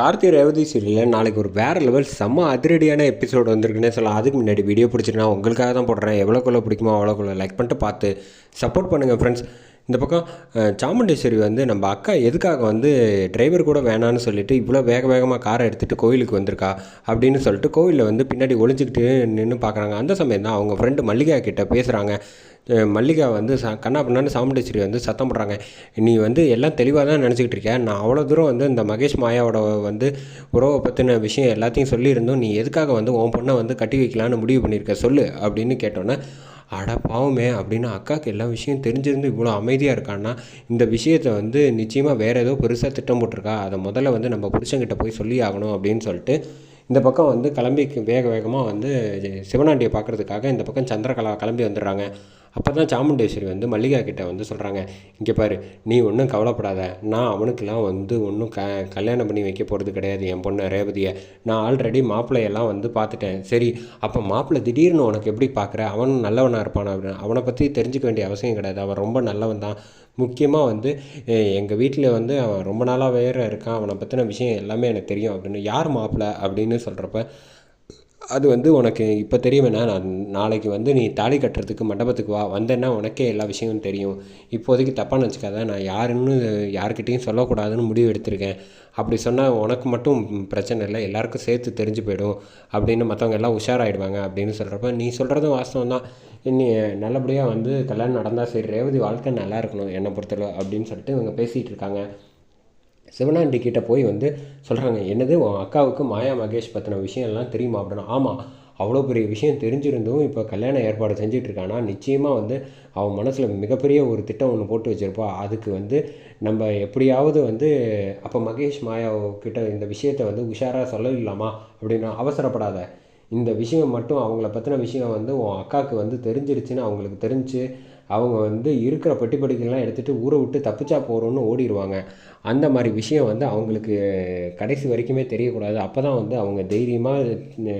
கார்த்தி ரேவதி சீரியலில் நாளைக்கு ஒரு வேறு லெவல் செம்ம அதிரடியான எபிசோடு வந்திருக்குன்னே சொல்லலாம். அதுக்கு முன்னாடி வீடியோ பிடிச்சிருந்தா உங்களுக்காக தான் போடுறேன் எவ்வளோக்குள்ளே பிடிக்குமோ அவ்வளோக்குள்ள லைக் பண்ணிட்டு பார்த்து சப்போர்ட் பண்ணுங்கள் ஃப்ரெண்ட்ஸ் இந்த பக்கம் சாமுண்டேஸ்வரி வந்து நம்ம அக்கா எதுக்காக வந்து டிரைவர் கூட வேணான்னு சொல்லிட்டு இவ்வளோ வேக வேகமாக காரை எடுத்துகிட்டு கோயிலுக்கு வந்திருக்கா அப்படின்னு சொல்லிட்டு கோவிலில் வந்து பின்னாடி ஒழிஞ்சிக்கிட்டு நின்று பார்க்குறாங்க அந்த சமயம் தான் அவங்க ஃப்ரெண்டு மல்லிகா கிட்ட பேசுகிறாங்க மல்லிகா வந்து ச கண்ணா பண்ணான்னு சாமுண்டேஸ்வரி வந்து சத்தம் போடுறாங்க. நீ வந்து எல்லாம் தெளிவாக தான் நினச்சிக்கிட்டு இருக்கேன் நான் அவ்வளோ தூரம் வந்து இந்த மகேஷ் மாயாவோட வந்து உறவை பற்றின விஷயம் எல்லாத்தையும் சொல்லியிருந்தோம். நீ எதுக்காக வந்து உன் பொண்ணை வந்து கட்டி வைக்கலான்னு முடிவு பண்ணியிருக்க? சொல்லு அப்படின்னு கேட்டோன்னே அட பாவமே அப்படின்னு அக்காவுக்கு எல்லா விஷயம் தெரிஞ்சிருந்து இவ்வளோ அமைதியாக இருக்கான்னா இந்த விஷயத்தை வந்து நிச்சயமாக வேறு ஏதோ பெருசாக திட்டம் போட்டிருக்கா. அதை முதல்ல வந்து நம்ம புருஷன்கிட்ட போய் சொல்லி ஆகணும் அப்படின்னு சொல்லிட்டு இந்த பக்கம் வந்து கிளம்பி வேக வேகமாக வந்து சிவனாண்டியை பார்க்குறதுக்காக இந்த பக்கம் சந்திரகலா கிளம்பி வந்துடுறாங்க. அப்போ தான் சாமுண்டேஸ்வரி வந்து மல்லிகா கிட்டே வந்து சொல்கிறாங்க இங்கே பாரு நீ ஒன்றும் கவலைப்படாத. நான் அவனுக்கெல்லாம் வந்து ஒன்றும் க கல்யாணம் பண்ணி வைக்க போகிறது கிடையாது என் பொண்ணு ரேவதியை. நான் ஆல்ரெடி மாப்பிள்ளையெல்லாம் வந்து பார்த்துட்டேன். சரி அப்போ மாப்பிள்ளை திடீர்னு உனக்கு எப்படி பார்க்குற? அவன் நல்லவனாக இருப்பான் அப்படின்னு. அவனை பற்றி தெரிஞ்சுக்க வேண்டிய அவசியம் கிடையாது. அவன் ரொம்ப நல்லவன் தான் முக்கியமாக வந்து எங்கள் வீட்டில் வந்து அவன் ரொம்ப நாளாக வேறு இருக்கான். அவனை பற்றின விஷயம் எல்லாமே எனக்கு தெரியும் அப்படின்னு. யார் மாப்பிள்ளை அப்படின்னு சொல்கிறப்ப அது வந்து உனக்கு இப்போ தெரியுமேண்ணா நான் நாளைக்கு வந்து நீ தாலி கட்டுறதுக்கு மண்டபத்துக்கு வா. வந்தேன்னா உனக்கே எல்லா விஷயமும் தெரியும். இப்போதைக்கு தப்பாக நினச்சிக்காத நான் யாருன்னு யாருக்கிட்டேயும் சொல்லக்கூடாதுன்னு முடிவு எடுத்திருக்கேன். அப்படி சொன்னால் உனக்கு மட்டும் பிரச்சனை இல்லை. எல்லாருக்கும் சேர்த்து தெரிஞ்சு போயிடும் அப்படின்னு மற்றவங்க எல்லாம் உஷாராயிடுவாங்க அப்படின்னு சொல்கிறப்ப நீ சொல்கிறதும் வாஸ்தவம் தான் நீ நல்லபடியாக வந்து கல்யாணம் நடந்தால் சரி ரேவதி வாழ்க்கை நல்லா இருக்கணும் என்னை பொறுத்தளவு அப்படின்னு சொல்லிட்டு இவங்க பேசிகிட்டு இருக்காங்க. சிவனாண்டி கிட்டே போய் வந்து சொல்கிறாங்க என்னது உன் அக்காவுக்கு மாயா மகேஷ் பற்றின விஷயம்லாம் தெரியுமா? அப்படின்னா. ஆமாம் அவ்வளோ பெரிய விஷயம் தெரிஞ்சிருந்தும் இப்போ கல்யாண ஏற்பாடு செஞ்சுட்டு இருக்கானா? நிச்சயமாக வந்து அவன் மனசில் மிகப்பெரிய ஒரு திட்டம் ஒன்று போட்டு வச்சுருப்பா. அதுக்கு வந்து நம்ம எப்படியாவது வந்து அப்போ மகேஷ் மாயா கிட்ட இந்த விஷயத்தை வந்து உஷாராக சொல்லலாமா? அப்படின்னா அவசரப்படாத. இந்த விஷயம் மட்டும் அவங்கள பற்றின விஷயம் வந்து உன் அக்காவுக்கு வந்து தெரிஞ்சிருச்சுன்னு அவங்களுக்கு தெரிஞ்சு அவங்க வந்து இருக்கிற பெட்டி படிக்கலாம் எடுத்துகிட்டு ஊரை விட்டு தப்பிச்சா போகிறோன்னு ஓடிடுவாங்க அந்த மாதிரி விஷயம் வந்து அவங்களுக்கு கடைசி வரைக்குமே தெரியக்கூடாது. அப்போ தான் வந்து அவங்க தைரியமாக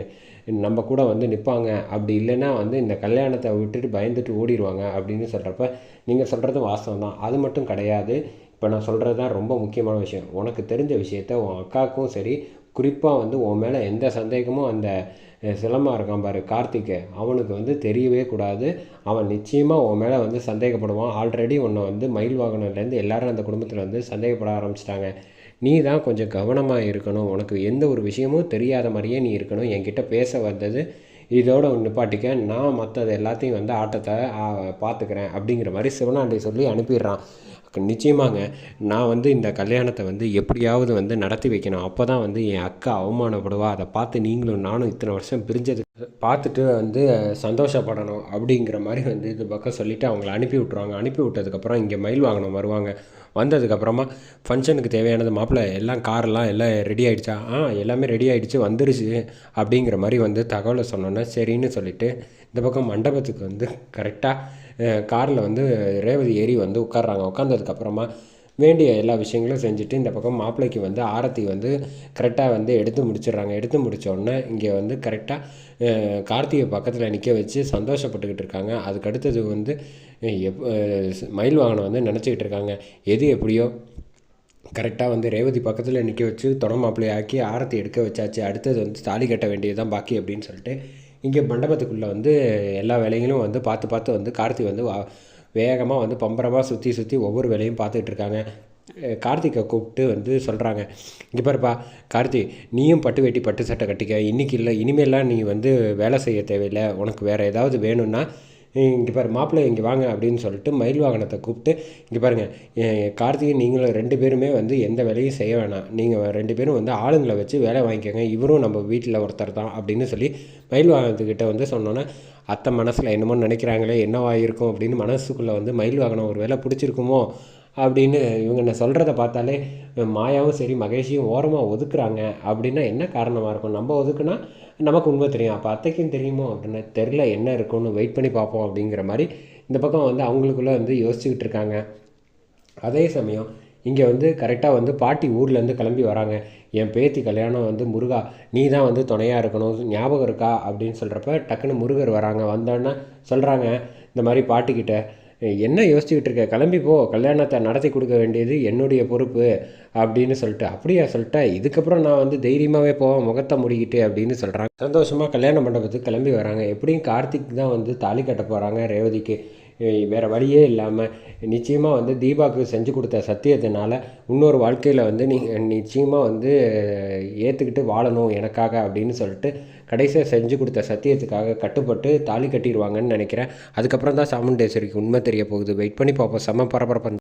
நம்ம கூட வந்து நிற்பாங்க அப்படி இல்லைன்னா வந்து இந்த கல்யாணத்தை விட்டுட்டு பயந்துட்டு ஓடிடுவாங்க அப்படின்னு சொல்கிறப்ப நீங்கள் சொல்கிறது வாஸ்தவம் தான். அது மட்டும் கிடையாது. இப்போ நான் சொல்கிறது தான் ரொம்ப முக்கியமான விஷயம். உனக்கு தெரிஞ்ச விஷயத்த உன் அக்காவுக்கும் சரி குறிப்பாக வந்து உன் மேலே எந்த சந்தேகமும் அந்த அஹ், இருக்கான் பாரு கார்த்திகை அவனுக்கு வந்து தெரியவே கூடாது. அவன் நிச்சயமாக உன் மேலே வந்து சந்தேகப்படுவான். ஆல்ரெடி உன்னை வந்து மயில் வாகனம்லேருந்து எல்லாரும் அந்த குடும்பத்தில் வந்து சந்தேகப்பட ஆரம்பிச்சிட்டாங்க. நீ தான் கொஞ்சம் கவனமாக இருக்கணும். உனக்கு எந்த ஒரு விஷயமும் தெரியாத மாதிரியே நீ இருக்கணும். என்கிட்ட பேச வந்தது இதோட நிப்பாட்டிக்க நான் மற்றது எல்லாத்தையும் வந்து ஆட்டத்தை பார்த்துக்கிறேன் அப்படிங்கிற மாதிரி சிவனாண்டி சொல்லி அனுப்பிடுறான். நிச்சயமாங்க நான் வந்து இந்த கல்யாணத்தை வந்து எப்படியாவது வந்து நடத்தி வைக்கணும். அப்போ தான் வந்து என் அக்கா அவமானப்படுவா. அதை பார்த்து நீங்களும் நானும் இத்தனை வருஷம் பிரிஞ்சது பார்த்துட்டு வந்து சந்தோஷப்படணும் அப்படிங்கிற மாதிரி வந்து இது பக்கம் சொல்லிவிட்டு அவங்கள அனுப்பி விட்ருவாங்க அனுப்பி விட்டதுக்கப்புறம் இங்கே மயில் வாகனம் வருவாங்க. வந்ததுக்கப்புறமா ஃபங்க்ஷனுக்கு தேவையானது மாப்பிள்ளை எல்லாம் கார்லாம் எல்லாம் ரெடி ஆகிடுச்சா ஆ எல்லாமே ரெடி ஆகிடுச்சு வந்துருச்சு அப்படிங்கிற மாதிரி வந்து தகவலை சொன்னோன்னே சரின்னு சொல்லிட்டு இந்த பக்கம் மண்டபத்துக்கு வந்து கரெக்டாக காரில் வந்து ரேவதி ஏறி வந்து உட்கார்றாங்க. உட்காந்ததுக்கப்புறமா வேண்டிய எல்லா விஷயங்களும் செஞ்சுட்டு இந்த பக்கம் மாப்பிள்ளைக்கு வந்து ஆரத்தி வந்து கரெக்டாக வந்து எடுத்து முடிச்சிடுறாங்க. எடுத்து முடித்தோடனே இங்கே வந்து கரெக்டாக கார்த்திகை பக்கத்தில் நிற்க வச்சு சந்தோஷப்பட்டுக்கிட்டு இருக்காங்க. அதுக்கு அடுத்தது வந்து எப் மயில் வாகனம் வந்து நினச்சிக்கிட்டு இருக்காங்க. எது எப்படியோ கரெக்டாக வந்து ரேவதி பக்கத்தில் நிற்க வச்சு தொட மாப்பிள்ளையை ஆக்கி ஆரத்தி எடுக்க வச்சாச்சு. அடுத்தது வந்து தாலி கட்ட வேண்டியது தான் பாக்கி அப்படின்னு சொல்லிட்டு இங்கே மண்டபத்துக்குள்ளே வந்து எல்லா வேலைகளும் வந்து பார்த்து பார்த்து வந்து கார்த்தி வந்து வா- வேகமாக வந்து பம்பரமாக சுற்றி சுற்றி ஒவ்வொரு வேலையும் பார்த்துட்டு இருக்காங்க. கார்த்திகை கூப்பிட்டு வந்து சொல்கிறாங்க இங்கே பாருப்பா கார்த்தி நீயும் பட்டு வேட்டி பட்டு சட்டை கட்டிக்க. இன்றைக்கி இல்லை இனிமேலாம் நீ வந்து வேலை செய்ய தேவையில்லை. உனக்கு வேறு ஏதாவது வேணும்னா இங்கே பாரு மாப்பிள்ளை இங்கே வாங்க அப்படின்னு சொல்லிட்டு மயில் வாகனத்தை கூப்பிட்டு இங்கே பாருங்கள் கார்த்திகை நீங்களும் ரெண்டு பேருமே வந்து எந்த வேலையும் செய்ய வேணாம். நீங்கள் ரெண்டு பேரும் வந்து ஆளுங்களை வச்சு வேலை வாங்கிக்கோங்க. இவரும் நம்ம வீட்டில் ஒருத்தர் தான் அப்படின்னு சொல்லி மயில் வாகனத்துக்கிட்ட வந்து சொன்னோன்னே அத்தை மனசில் என்னமோ நினைக்கிறாங்களே என்னவாக இருக்கும் அப்படின்னு மனசுக்குள்ளே வந்து மயில் வாகனம் ஒரு வேலை பிடிச்சிருக்குமோ? அப்படின்னு இவங்க என்ன சொல்கிறத பார்த்தாலே மாயாவும் சரி மகேஷையும் ஓரமாக ஒதுக்குறாங்க அப்படின்னா என்ன காரணமாக இருக்கும்? நம்ம ஒதுக்குனா நமக்கு உண்மை தெரியும். அப்போ அத்தைக்கும் தெரியுமோ அப்படின்னா தெரில என்ன இருக்கும்னு வெயிட் பண்ணி பார்ப்போம் அப்படிங்கிற மாதிரி இந்த பக்கம் வந்து அவங்களுக்குள்ளே வந்து யோசிச்சுக்கிட்டு இருக்காங்க. அதே சமயம் இங்கே வந்து கரெக்டாக வந்து பாட்டி ஊர்லேருந்து கிளம்பி வராங்க. என் பேத்தி கல்யாணம் வந்து முருகா நீ தான் வந்து துணையாக இருக்கணும் ஞாபகம் இருக்கா? அப்படின்னு சொல்கிறப்ப டக்குன்னு முருகர் வராங்க. வந்தோடனே சொல்கிறாங்க இந்த மாதிரி பாட்டிக்கிட்ட என்ன யோசிச்சுக்கிட்டு இருக்க? கிளம்பி போ. கல்யாணத்தை நடத்தி கொடுக்க வேண்டியது என்னுடைய பொறுப்பு அப்படின்னு சொல்லிட்டு அப்படியா சொல்லிட்டேன் இதுக்கப்புறம் நான் வந்து தைரியமாகவே போவேன் முகத்தை முடிக்கிட்டு அப்படின்னு சொல்கிறாங்க சந்தோஷமாக கல்யாண மண்டபத்துக்கு கிளம்பி வராங்க. எப்படியும் கார்த்திக் தான் வந்து தாலி கட்ட போகிறாங்க ரேவதிக்கு. வேறு வழியே இல்லாமல் நிச்சயமாக வந்து தீபாவுக்கு செஞ்சு கொடுத்த சத்தியத்தினால இன்னொரு வாழ்க்கையில் வந்து நீங்கள் நிச்சயமாக வந்து ஏற்றுக்கிட்டு வாழணும் எனக்காக அப்படின்னு சொல்லிட்டு கடைசியாக செஞ்சு கொடுத்த சத்தியத்துக்காக கட்டுப்பட்டு தாலி கட்டிடுவாங்கன்னு நினைக்கிறேன். அதுக்கப்புறம் தான் சாமுண்டேஸ்வரிக்கு உண்மை தெரிய போகுது. வெயிட் பண்ணி பார்ப்போம். செம்ம பரபரப்பு